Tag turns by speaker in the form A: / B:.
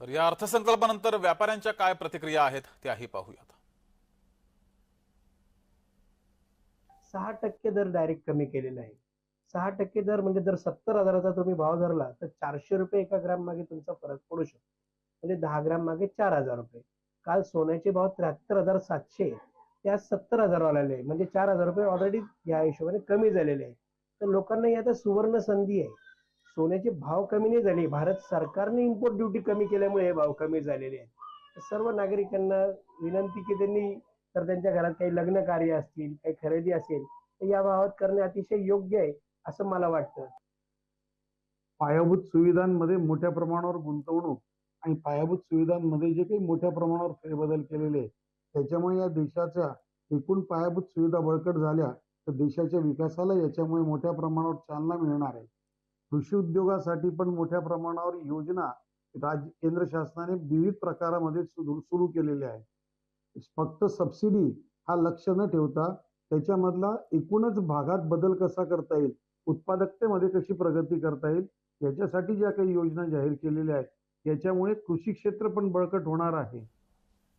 A: तर या अर्थसंकल्पानंतर व्यापाऱ्यांच्या काय प्रतिक्रिया आहेत त्याही पाहूयात.
B: सहा टक्के दर डायरेक्ट कमी केलेला आहे सहा टक्के दर म्हणजे जर सत्तर हजाराचा तुम्ही भाव धरला तर चारशे रुपये एका ग्राम मागे तुमचा फरक पडू शकतो. म्हणजे दहा ग्राम मागे चार हजार रुपये. काल सोन्याचे भाव त्र्याहत्तर हजार सातशे त्या सत्तर हजार आलेले आहे म्हणजे चार हजार रुपये ऑलरेडी या हिशोबाने कमी झालेले आहे तर लोकांना ही आता सुवर्ण संधी आहे. सोन्याचे भाव कमी नाही झाले. भारत सरकारने इम्पोर्ट ड्युटी कमी केल्यामुळे हे भाव कमी झालेले आहेत. सर्व नागरिकांना विनंती की त्यांनी तर त्यांच्या घरात काही लग्न कार्य असतील काही खरेदी असेल तर या भावात करणे अतिशय योग्य आहे असं मला वाटतं.
C: पायाभूत सुविधांमध्ये मोठ्या प्रमाणावर गुंतवणूक आणि पायाभूत सुविधांमध्ये जे काही मोठ्या प्रमाणावर फेरबदल केलेले त्याच्यामुळे या देशाच्या एकूण पायाभूत सुविधा बळकट झाल्या तर देशाच्या विकासाला याच्यामुळे मोठ्या प्रमाणावर चालना मिळणार आहे. कृषी उद्योगासाठी पण मोठ्या प्रमाणावर योजना राज्य केंद्र शासनाने विविध प्रकारामध्ये सुरू केलेल्या आहे फक्त सबसिडी हा लक्ष न ठेवता त्याच्यामधला एकूणच भागात बदल कसा करता येईल उत्पादकतेमध्ये कशी प्रगती करता येईल याच्यासाठी ज्या काही योजना जाहीर केलेल्या आहेत याच्यामुळे कृषी क्षेत्र पण बळकट होणार आहे.